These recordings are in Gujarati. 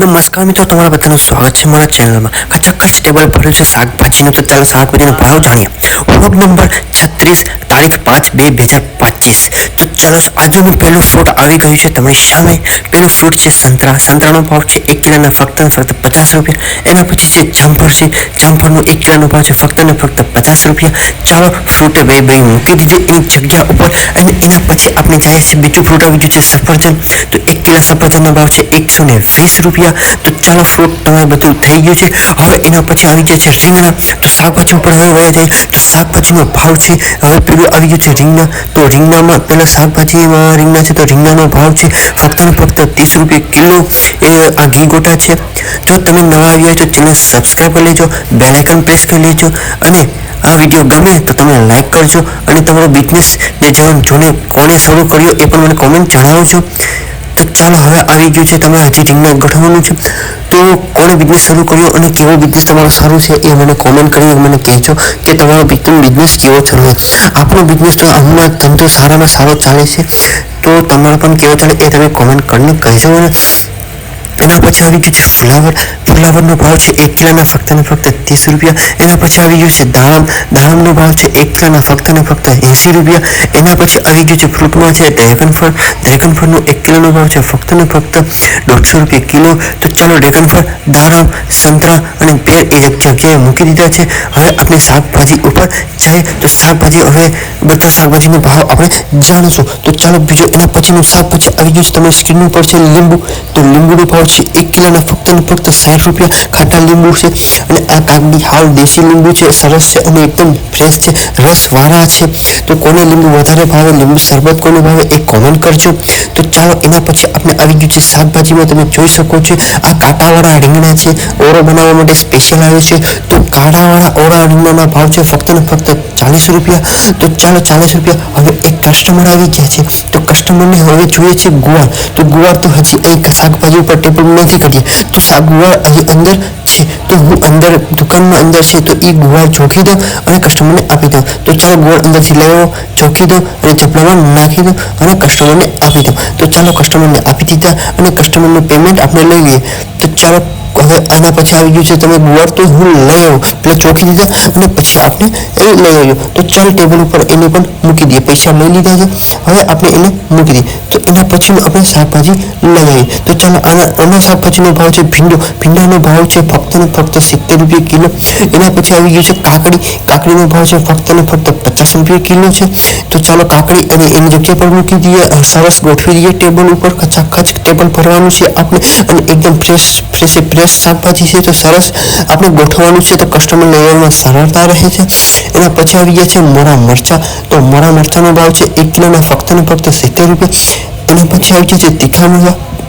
નમસ્કાર મિત્રો તમારા બધાનું સ્વાગત છે મારા ચેનલમાં ખચખચ ટેબલ ભર્યું છે શાકભાજીનું તો ચાલો શાકભાજીનો ભાવ જાણીએ વ્લોગ નંબર છત્રીસ તારીખ પાંચ બે બે હજાર પચીસ તો ચાલો આજુનું પહેલું ફ્રૂટ આવી ગયું છે તમારી સામે પેલું ફ્રૂટ છે સંતરા સંતરાનો ભાવ છે એક કિલોના ફક્ત ફક્ત પચાસ રૂપિયા એના પછી છે જામફળ છે જામફળનો એક કિલોનો ભાવ છે ફક્ત ને ફક્ત પચાસ રૂપિયા ચાલો ફ્રૂટ બે બે મૂકી દીધી એની જગ્યા ઉપર અને એના પછી આપણે જઈએ છીએ બીજું ફ્રૂટ આવી ગયું છે સફરજન તો એક કિલો સફરજનનો ભાવ છે એકસો ને વીસ રૂપિયા તો ચાલો ફ્રૂટ તમે બધું થઈ ગયું છે. હવે એના પછી આવી ગયા છે રીંગણા. તો શાકભાજી પણ હવે વયા જાય. તો શાકભાજીનો ભાવ છે, હવે પેલું આવી ગયું છે રીંગણા. તો રીંગણામાં પેલા શાકભાજીમાં રીંગણા છે તો રીંગણાનો ભાવ છે. ફક્ત ને ફક્ત ત્રીસ રૂપિયા કિલો, એ, આ ઘી ગોટા છે. જો તમે નવા આવ્યા તો ચેનલ સબસ્ક્રાઈબ કરી લેજો. બેલ પ્રેસ કરી લેજો. અને આ વીડિયો ગમે તો તમે લાઈક કરજો. અને તમારો બિઝનેસ ને જવાન જોને કોને શરૂ કર્યો એ પણ મને કોમેન્ટ જણાવજો. તો ચાલો હવે આવી ગયું છે તમારે રીંગણા ગોઠવવાનું છે. તો કોણે બિઝનેસ શરૂ કર્યો અને કેવો બિઝનેસ તમારો સારું છે એ મને કોમેન્ટ કરીને મને કહેજો કે તમારો બિઝનેસ કેવો ચાલે આપણો બિઝનેસ તો હમણાં ધંધો સારામાં સારો ચાલે છે, તો તમારો પણ કેવો ચાલે એ તમે કોમેન્ટ કરીને કહેજો અને એના પછી આવી ગયું છે ફ્લાવર. ફ્લાવરનો ભાવ છે એક કિલોના ફક્ત ને ફક્ત ત્રીસ રૂપિયા. એના પછી આવી ગયું છે દાડમ દાડમનો ભાવ છે એક કિલોના ફક્ત ને ફક્ત એંસી રૂપિયા. એના પછી આવી ગયું છે ફ્રૂટમાં છે ડ્રેગન ફળ. ડ્રેગન ફળનો એક કિલોનો ભાવ છે ફક્ત ને ફક્ત દોઢસો રૂપિયા કિલો. તો ચાલો ડ્રેગન ફળ, દાડમ, સંતરા અને પેર એ જગ્યાએ મૂકી દીધા છે. હવે આપણે શાકભાજી ઉપર જઈએ તો શાકભાજી હવે બધા શાકભાજીનો ભાવ આપણે જાણીશું. તો ચાલો બીજો એના પછીનું શાકભાજી આવી ગયું છે. તમે સ્ક્રીન ઉપર છે લીંબુ. તો લીંબુનો ભાવ છે. એક કિલોના ફક્ત ને ફક્ત સાઠ રૂપિયા ખાટા લીંબુ છે અને આ કાગડી હાલ દેશી લીંબુ છે. સરસ છે અને એકદમ ફ્રેશ છે. રસવાળા છે. તો કોને લીંબુ વધારે ભાવે? લીંબુ શરબત કોને ભાવે? એ કોમેન્ટ કરજો. તો ચાલો એના પછી આપણે આવી ગયું છે શાકભાજીમાં. તમે જોઈ શકો છો આ કાંટાવાળા રીંગણા છે. ઓરો બનાવવા માટે સ્પેશિયલ આવે છે. તો કાળાવાળા ઓરા રીંગણાના ભાવ છે ફક્ત ને ફક્ત ચાલીસ રૂપિયા. તો ચાલો ચાલીસ રૂપિયા. હવે એક કસ્ટમર આવી ગયા છે. તો કસ્ટમરને હવે જોઈએ છે ગુવાર. તો ગુવાર તો હજી એક શાકભાજી ઉપર ટેબલ નથી કરીએ તો શાક ગુવાર અહીં અંદર છે. તો હું અંદર દુકાનમાં અંદર છે, તો એ ગુવાર ચોખી દો અને કસ્ટમરને આપી દો તો ચાલો ગુવાર અંદરથી લેવો ચોખી દો અને ચપલામાં નાખી દો અને કસ્ટમરને આપી દો તો ચાલો કસ્ટમરને આપી દીધા અને કસ્ટમરનું પેમેન્ટ આપણે લઈ લઈએ. તો ચાલો હવે પછી આવી ગયું છે, તમે ગુવાર તો હું લઈ આવું. પેલા ચોખી દીધા અને પછી આપણે એ લઈ આવ્યો તો ચાલ ટેબલ ઉપર એને પણ મૂકી દઈએ. પૈસા લઈ લીધા છે. હવે આપણે એને મૂકી દઈએ. તો એના પછીનું આપણે શાકભાજી લઈ આવીએ. તો ચાલો આના આના શાકભાજીનો ભાવ છે ભીંડો. ભીંડાનો ભાવ છે ફક્ત ને ફક્ત સિત્તેર રૂપિયા કિલો. એના પછી આવી ગયું છે કાકડી. કાકડીનો ભાવ છે ફક્ત ને ફક્ત પચાસ રૂપિયા કિલો છે. તો ચાલો કાકડી અને એની જગ્યા પર મૂકી દઈએ. સરસ ગોઠવી દઈએ ટેબલ ઉપર. ખચાખચ ટેબલ ભરવાનું છે આપણે. અને એકદમ ફ્રેશ ફ્રેશ ફ્રેશ શાકભાજી. છે તો સરસ. આપણે ગોઠવવાનું છે તો કસ્ટમર લેવલમાં સરળતા રહે છે. એના પછી આવી ગયા છે મોરા મરચાં. તો મોરા મરચાંનો ભાવ છે એક કિલોના ફક્ત ને ફક્ત સિત્તેર રૂપિયા. એના પછી આવી ગયા છે. તીખા મરચાં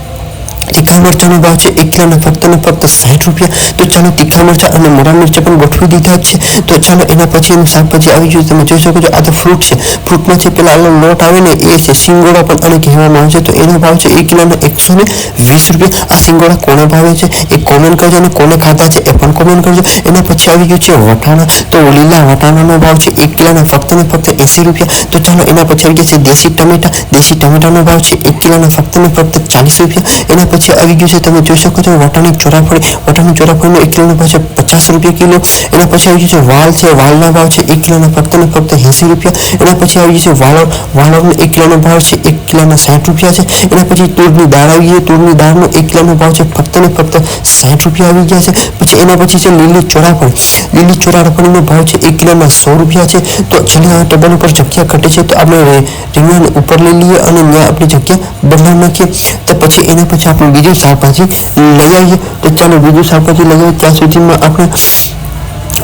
તીખા મરચાનો ભાવ છે એક કિલોના ફક્ત ને ફક્ત સાઠ રૂપિયા તો ચાલો તીખા મરચાં અને મોરા મરચા પણ ગોઠવી દીધા છે તો ચાલો એના પછી એનું શાકભાજી આવી ગયું તમે જોઈ શકો છો આ તો ફ્રૂટ છે ફ્રૂટમાં છે પેલા આનો લોટ આવે ને એ છે સિંગોડા પણ અને કહેવામાં આવે છે તો એનો ભાવ છે એક કિલોના એકસો ને વીસ રૂપિયા આ સિંગોડા કોને ભાવે છે એ કોમેન્ટ કરજો અને કોને ખાધા છે એ પણ કોમેન્ટ કરજો એના પછી આવી ગયું છે વટાણા તો લીલા વટાણાનો ભાવ છે એક કિલોના ફક્ત ને ફક્ત એંસી રૂપિયા તો ચાલો એના પછી આવી ગયા છે દેશી ટમેટા દેશી ટમેટાનો ભાવ છે એક કિલોના ફક્ત ને ફક્ત ચાલીસ રૂપિયા એના પછી આવી ગયું છે. તમે જોઈ શકો છો વટાણી ચોરાફળી વટાણી ચોરાફળીનો એક કિલોનો ભાવ છે પચાસ રૂપિયા કિલો. એના પછી આવી ગયું છે વાલ છે, વાલના ભાવ છે એક કિલોના ફક્ત ને ફક્ત એંસી રૂપિયા. એના પછી આવી ગયું છે વાલોર વાલોરનો એક કિલોનો ભાવ છે એક કિલોના સાઠ રૂપિયા છે. એના પછી તુરની દાળ આવી ગઈ તુરની દાળનો એક કિલોનો ભાવ છે ફક્ત ને ફક્ત સાઠ રૂપિયા આવી ગયા છે. પછી એના પછી છે લીલી ચોરાફળી. લીલી ચોરાફળીનો ભાવ છે એક કિલોના સો રૂપિયા છે. તો છેલ્લે આ ટેબલ ઉપર જગ્યા ઘટે છે, તો આપણે રીંગણ ઉપર લઈ લઈએ અને ત્યાં આપણી જગ્યા બદલાવી નાખીએ. તો પછી એના પછી આપણે બીજું શાકભાજી લઈ આવીએ. તો ચાલો બીજું શાકભાજી લઈ આવીએ. ત્યાં સુધીમાં આપણે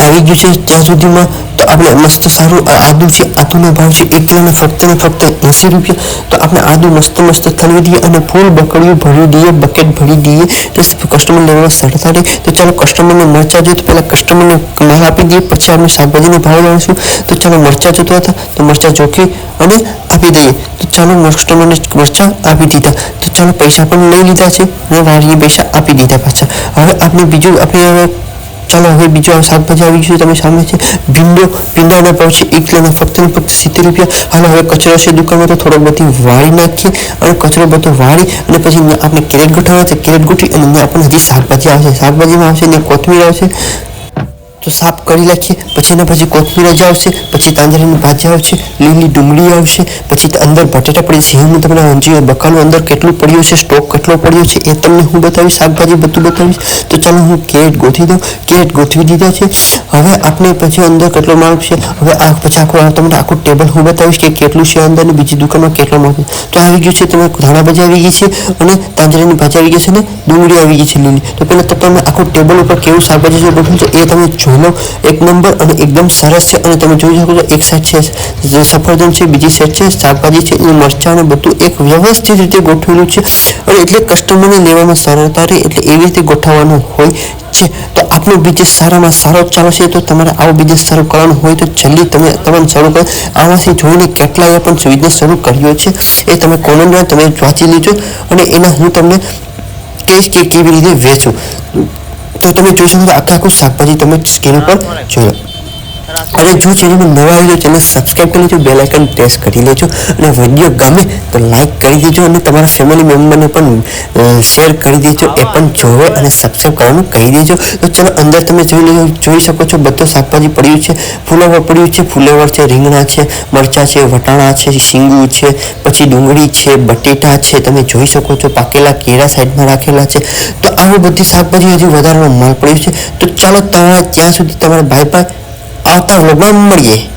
આવી ગયું છે ત્યાં સુધીમાં તો આપણે મસ્ત સારું આદુ છે આદુનો ભાવ છે એક કિલોને ફક્ત ને ફક્ત એંસી રૂપિયા, તો આપણે આદુ મસ્ત મસ્ત થલવી દઈએ અને ફૂલ બકડીયું ભરી દઈએ, બકેટ ભરી દઈએ. તો કસ્ટમર લેવા રહે તો ચાલો કસ્ટમરને મરચા જોઈએ તો પહેલાં કસ્ટમરને માલ આપી દઈએ, પછી આપણે શાકભાજીનો ભાવ જાણીશું. તો ચાલો મરચા જોતા હતા, તો મરચા ચોખી અને આપી દઈએ. તો ચાલો કસ્ટમરને મરચા આપી દીધા. તો ચાલો પૈસા પણ લઈ લીધા છે અને વાળીએ પૈસા આપી દીધા પાછા. હવે આપણે બીજું, આપણે ચાલો હવે બીજો શાકભાજી આવી ગયું તમે સામે છે. ભીંડો, ભીંડાના ભાવ છે એક કિલોના ફક્ત ને ફક્ત સિત્તેર રૂપિયા. હાલો, હવે કચરો છે દુકાનમાં, તો થોડો બધી વાળી નાખીએ અને કચરો બધો વાળી અને પછી આપણે કેરેટ ગોઠવવા છે. કેરેટ ગોઠવી અને આપણને હજી શાકભાજી આવશે, શાકભાજીમાં આવશે ને કોથમીર આવશે તો સાફ કરી નાખીએ પછી એના પછી કોથમીર જ આવશે પછી તાંજરીની ભાજી આવશે લીલી ડુંગળી આવશે, પછી અંદર બટાટા પડી છે હું તમને હજી બકાલું અંદર કેટલું પડ્યું છે સ્ટોક કેટલો પડ્યો છે, એ તમને હું બતાવીશ, શાકભાજી બધું બતાવીશ. તો ચાલો હું કેરેટ ગોઠવી દઉં. કેરેટ ગોઠવી દીધા છે. હવે આપણે પછી અંદર કેટલો માલ છે, હવે આ પછી આખું તમને આખું ટેબલ હું બતાવીશ કે કેટલું છે અંદર ને બીજી દુકાનમાં કેટલો માલ તો આવી ગયું છે, તમે ધાણા ભાજી આવી ગઈ છે અને તાંજરીની ભાજી આવી ગઈ છે ને ડુંગળી આવી ગઈ છે લીલી. તો પહેલાં તો તમે આખું ટેબલ ઉપર કેવું શાકભાજી છે છે એ તમે જોઈ લો એક નંબર અને એકદમ સરસ છે. અને તમે જોઈ શકો છો એક સાઈડ છે, જે સફરજન છે, બીજી સાઈડ છે, શાકભાજી છે, એ મરચાં અને બધું એક વ્યવસ્થિત રીતે ગોઠવેલું છે. અને એટલે કસ્ટમરને લેવામાં સરળતા રહે, એટલે એવી રીતે ગોઠવવાનું હોય છે. તો આપણો બિઝનેસ સારામાં સારો ચાલુ છે તો તમારે આવો બિઝનેસ શરૂ કરવાનો હોય તો જલ્દી તમે તમારે શરૂ કરો. આમાંથી જોઈને કેટલાએ પણ બિઝનેસ શરૂ કર્યો છે. એ તમે કોમેન્ટમાં તમે વાંચી લીજો. અને એના હું તમને કહીશ કે કેવી રીતે વેચું. તો તમે જોઈ શકો આખા આખું શાકભાજી તમે સ્ક્રીન ઉપર જોઈ અને જો ચેનલમાં નવા આવી તો ચેનલ સબસ્ક્રાઈબ કરી લેજો બેલ આઇકન પ્રેસ કરી લેજો. અને વીડિયો ગમે તો લાઈક કરી દેજો અને તમારા ફેમિલી મેમ્બરને શેર કરી દેજો, એ પણ જોવે અને સબસ્ક્રાઈબ કરવાનું કહી દેજો. તો ચલો, અંદર તમે જોઈ જોઈ શકો છો, બધું શાકભાજી પડ્યું છે. ફુલાવર પડ્યું છે ફુલેવર છે, રીંગણા છે, મરચાં છે, વટાણા છે, શીંગું છે, પછી ડુંગળી છે, બટેટા છે, તમે જોઈ શકો છો, પાકેલા કેળા સાઈડમાં રાખેલા છે. તો આવી બધી શાકભાજી હજી વધારાનો માલ પડ્યું છે. તો ચાલો તમારા ત્યાં સુધી તમારા ભાઈ ભાઈ આવતા વ્લોગમાં મળીએ.